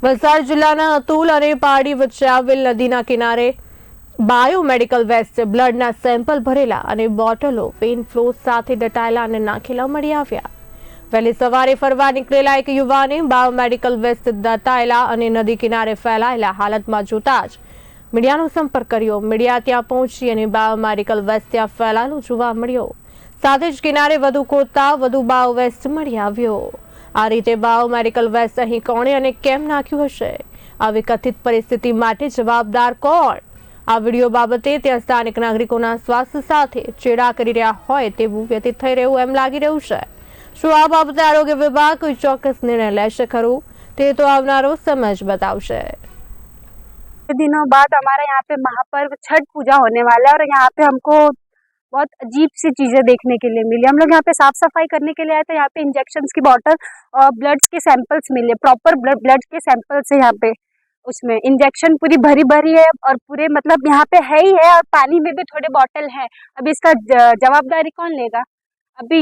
વલસાડ જિલ્લાના અતુલ અને પારડી વચ્ચે આવેલ નદીના કિનારે બાયોમેડિકલ વેસ્ટ બ્લડના સેમ્પલ ભરેલા અને બોટલો પેન ફ્લો સાથે દટાયેલા અને નાખેલા મળી આવ્યા. વહેલી સવારે ફરવા નીકળેલા એક યુવાને બાયોમેડિકલ વેસ્ટ દટાયેલા અને નદી કિનારે ફેલાયેલા હાલતમાં જોતા જ મીડિયાનો સંપર્ક કર્યો. મીડિયા ત્યાં પહોંચી અને બાયોમેડિકલ વેસ્ટ ત્યાં ફેલાયેલો જોવા મળ્યો. સાથે જ કિનારે વધુ ખોદતા વધુ બાયો વેસ્ટ મળી આવ્યો. આ રીતે બાયોમેડિકલ વેસ્ટ અહીં કોણે અને કેમ નાખ્યું હશે આવી કથિત પરિસ્થિતિ માટે જવાબદાર કોણ આ વિડીયો બાબતે ત્યાં સ્થાનિક નાગરિકોના સ્વાસ્થ્ય સાથે ચેડા કરી રહ્યા હોય તેવું વ્યતીત થઈ રહ્યું એમ લાગી રહ્યું છે શું આ બાબતે આરોગ્ય વિભાગ કોઈ ચોક્કસ નિર્ણય લેશે ખરું તે તો આવનારો સમય જ બતાવશે दिनों बाद हमारा यहाँ पे महापर्व छठ पूजा होने वाला है और यहाँ पे हमको बहुत अजीब सी चीज़ें देखने के लिए मिली हम लोग यहाँ पे साफ सफाई करने के लिए आए थे यहाँ पे इंजेक्शन की बॉटल और ब्लड्स के सैंपल्स मिले प्रॉपर ब्लड ब्लड के सैंपल्स है यहाँ पे उसमें इंजेक्शन पूरी भरी भरी है और पूरे मतलब यहाँ पे है ही है और पानी में भी थोड़े बॉटल है अब इसका ज- जवाबदारी कौन लेगा अभी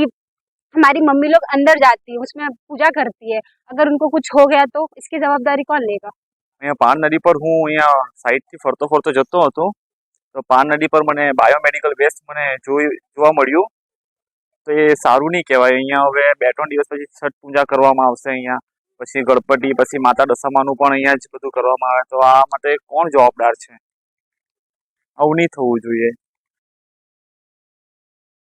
हमारी मम्मी लोग अंदर जाती है उसमें पूजा करती है अगर उनको कुछ हो गया तो इसकी जवाबदारी कौन लेगा અહીંયા પાન નદી પર હું અહીંયા સાઈડથી ફરતો ફરતો જતો હતો તો પાન નદી પર મને બાયોમેડિકલ વેસ્ટ મને જોઈ, જોવા મળ્યું. તો એ સારું નહીં કહેવાય. અહીંયા હવે બે ત્રણ દિવસ પછી છઠ પૂજા કરવામાં આવશે અહીંયા. પછી ગણપતિ, પછી માતા દશામાનું પણ અહીંયા જ બધું કરવામાં આવે. તો આ માટે કોણ જવાબદાર છે? આવું નહીં થવું જોઈએ.